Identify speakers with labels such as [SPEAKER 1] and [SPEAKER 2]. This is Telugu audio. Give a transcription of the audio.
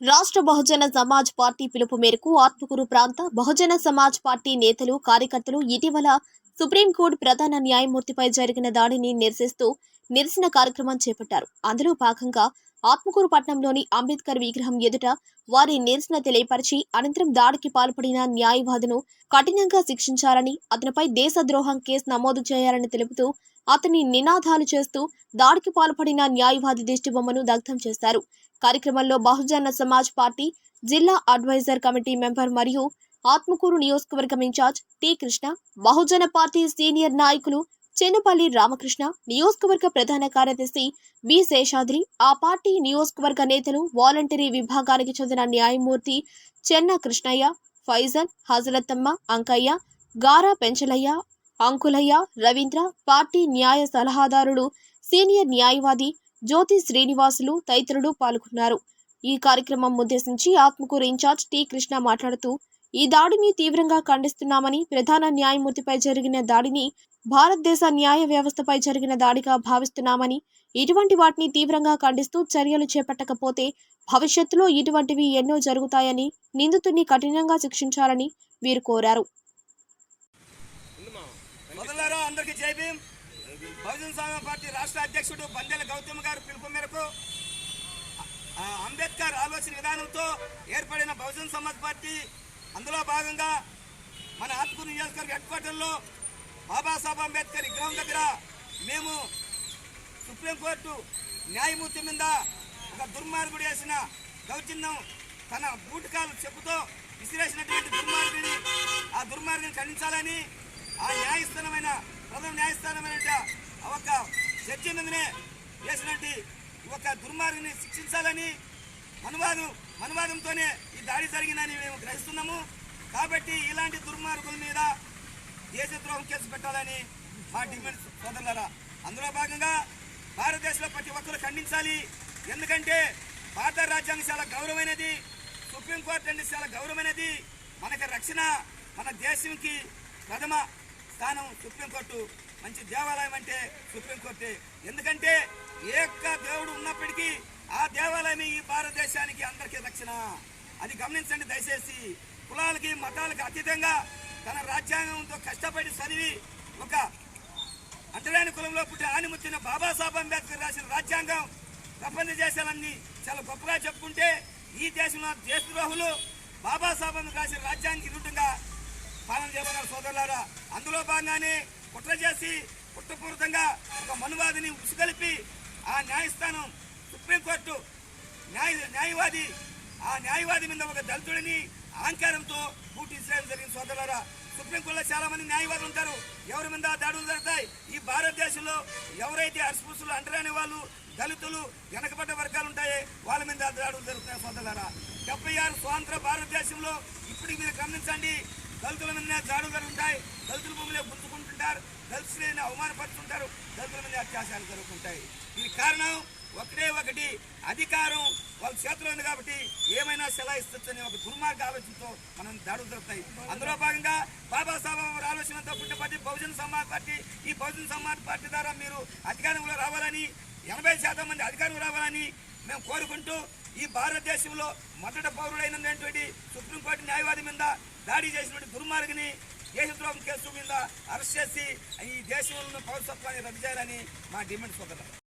[SPEAKER 1] రాష్ట్ర బహుజన సమాజ్ పార్టీ పిలుపు మేరకు ఆత్మకూరు ప్రాంత బహుజన సమాజ్ పార్టీ నేతలు కార్యకర్తలు ఇటీవల సుప్రీంకోర్టు ప్రధాన న్యాయమూర్తిపై జరిగిన దాడిని నిరసిస్తూ నిరసన కార్యక్రమం చేపట్టారు. అందులో భాగంగా ఆత్మకూరు పట్టణంలోని అంబేద్కర్ విగ్రహం ఎదుట వారి నిరసన తెలియపరిచి అనంతరం దాడికి పాల్పడిన న్యాయవాదును కఠినంగా శిక్షించాలని అతనిపై దేశద్రోహం కేసు నమోదు చేయాలని తెలుపుతూ అతని నినాదాలు చేస్తూ దాడికి పాల్పడిన న్యాయవాది దిష్టిబొమ్మను దగ్ధం చేశారు. కార్యక్రమంలో బహుజన సమాజ్ పార్టీ జిల్లా అడ్వైజర్ కమిటీ మెంబర్ మరియు ఆత్మకూరు నియోజకవర్గం in charge T Krishna Bahujan party senior నాయకులు చెన్నుపల్లి రామకృష్ణ నియోజకవర్గ ప్రధాన కార్యదర్శి బి శేషాద్రి ఆ పార్టీ నియోజకవర్గ నేతలు వాలంటరీ విభాగానికి చెందిన న్యాయమూర్తి చెన్న కృష్ణయ్య ఫైజల్ హజరతమ్మ అంకయ్య గారా పెంచలయ్య అంకులయ్య రవీంద్ర పార్టీ న్యాయ సలహాదారుడు సీనియర్ న్యాయవాది జ్యోతి శ్రీనివాసులు తదితరులు పాల్గొన్నారు. ఈ కార్యక్రమం ఉద్దేశించి ఆత్మకూరు ఇన్ఛార్జ్ టి కృష్ణ మాట్లాడుతూ ఈ దాడిని తీవ్రంగా ఖండిస్తున్నామని ప్రధాన న్యాయమూర్తిపై జరిగిన దాడిని భారతదేశ న్యాయ వ్యవస్థపై జరిగిన దాడిగా భావిస్తున్నామని ఇటువంటి వాటిని తీవ్రంగా ఖండిస్తూ చర్యలు చేపట్టకపోతే భవిష్యత్తులో ఇటువంటివి ఎన్నో జరుగుతాయని నిందితుడిని కఠినంగా శిక్షించాలని వీరు కోరారు.
[SPEAKER 2] బహుజన పార్టీ రాష్ట్ర అధ్యక్షుడు బందెల గౌతమ్ పిలుపు మేరకు అంబేద్కర్ ఆలోచన విధానంతో ఏర్పడిన బహుజన సమాజ్ పార్టీ అందులో భాగంగా మన ఆత్మకూరు నియోజకవర్గ హెడ్ క్వార్టర్లో బాబాసాహెబ్ అంబేద్కర్ విగ్రహం దగ్గర మేము సుప్రీంకోర్టు న్యాయమూర్తి మీద ఒక దుర్మార్గుడు వేసిన దౌర్జన్యం తన బూటకాలు చెప్పుతో విసిరేసినటువంటి దుర్మార్గుని ఆ దుర్మార్గుని ఖండించాలని ఆ న్యాయస్థానమైన ప్రథమ న్యాయస్థానమైన ఒక జడ్జి మీదనే వేసినట్టు ఒక దుర్మార్గుని శిక్షించాలని అనువాదం మనువాదంతోనే ఈ దాడి జరిగిందని మేము గ్రహిస్తున్నాము. కాబట్టి ఇలాంటి దుర్మార్గుల మీద దేశద్రోహం కేసు పెట్టాలని మా డిమాండ్ సోదరులరా. అందులో భాగంగా భారతదేశంలో ప్రతి ఒక్కరు ఖండించాలి. ఎందుకంటే భారత రాజ్యాంగం చాలా గౌరవమైనది. సుప్రీంకోర్టు అంటే చాలా గౌరవమైనది. మనకి రక్షణ మన దేశంకి ప్రథమ స్థానం సుప్రీంకోర్టు. మంచి దేవాలయం అంటే సుప్రీంకోర్టే. ఎందుకంటే ఏ దేవుడు ఉన్నప్పటికీ ఆ దేవాలయం ఈ భారతదేశానికి అందరికీ రక్షణ. అది గమనించండి దయచేసి. కులాలకి మతాలకి అతీతంగా తన రాజ్యాంగంతో కష్టపడి చదివి ఒక అంటరాని కులంలో పుట్టి ఆనిముచ్చిన బాబాసాహెబ్ అంబేద్కర్ రాసిన రాజ్యాంగం ప్రపంచ దేశాలన్నీ చాలా గొప్పగా చెప్పుకుంటే ఈ దేశంలో దేశద్రోహులు బాబాసాహెబ్ అంబేద్కర్ రాసిన రాజ్యాంగం విరుద్ధంగా పాలన చేస్తున్నారు సోదరులారా. అందులో భాగంగానే కుట్ర చేసి కుట్రపూరితంగా ఒక మనువాదిని ఉసుగలిపి ఆ న్యాయస్థానం సుప్రీంకోర్టు న్యాయ న్యాయవాది ఆ న్యాయవాది మీద ఒక దళితుడిని అహంకారంతో పూర్తి చేయడం జరిగింది సోదరులారా. సుప్రీంకోర్టులో చాలా మంది న్యాయవాదులు ఉంటారు. ఎవరి మీద దాడులు జరుగుతాయి? ఈ భారతదేశంలో ఎవరైతే అస్పృశ్యులు అంటరాని వాళ్ళు దళితులు వెనకబడ్డ వర్గాలు ఉంటాయో వాళ్ళ మీద దాడులు జరుగుతాయి సోదరులారా. డెబ్బై ఆరు స్వాతంత్ర భారతదేశంలో ఇప్పటికి మీరు గమనించండి దళితుల మీద దాడులు జరుగుతాయి దళితుల భూమిలో గుంజుకుంటుంటారు. దళితులని అవమానపరుస్తుంటారు. దళితుల మీద అత్యాచారాలు జరుగుతుంటాయి. దీనికి కారణం ఒకటే ఒకటి అధికారం వాళ్ళ చేతిలో ఉంది కాబట్టి ఏమైనా సెలాయిస్తుందని ఒక దుర్మార్గ ఆలోచనతో మనం దాడులు జరుగుతాయి అందులో భాగంగా బాబాసాహెబ్ గారి ఆలోచనతో పుట్టినప్పటి బహుజన సమాజ్ పార్టీ ఈ బహుజన సమాజ్ పార్టీ ద్వారా మీరు అధికారంలో రావాలని ఎనభై శాతం మంది అధికారం రావాలని మేము కోరుకుంటూ ఈ భారతదేశంలో మొదట పౌరుడైనటువంటి సుప్రీంకోర్టు న్యాయవాది మీద దాడి చేసినటువంటి దుర్మార్గిని దేశద్రోహం కేసు మీద అరెస్ట్ చేసి ఈ దేశంలో పౌరసత్వాన్ని రద్దు చేయాలని మా డిమాండ్ సోదరు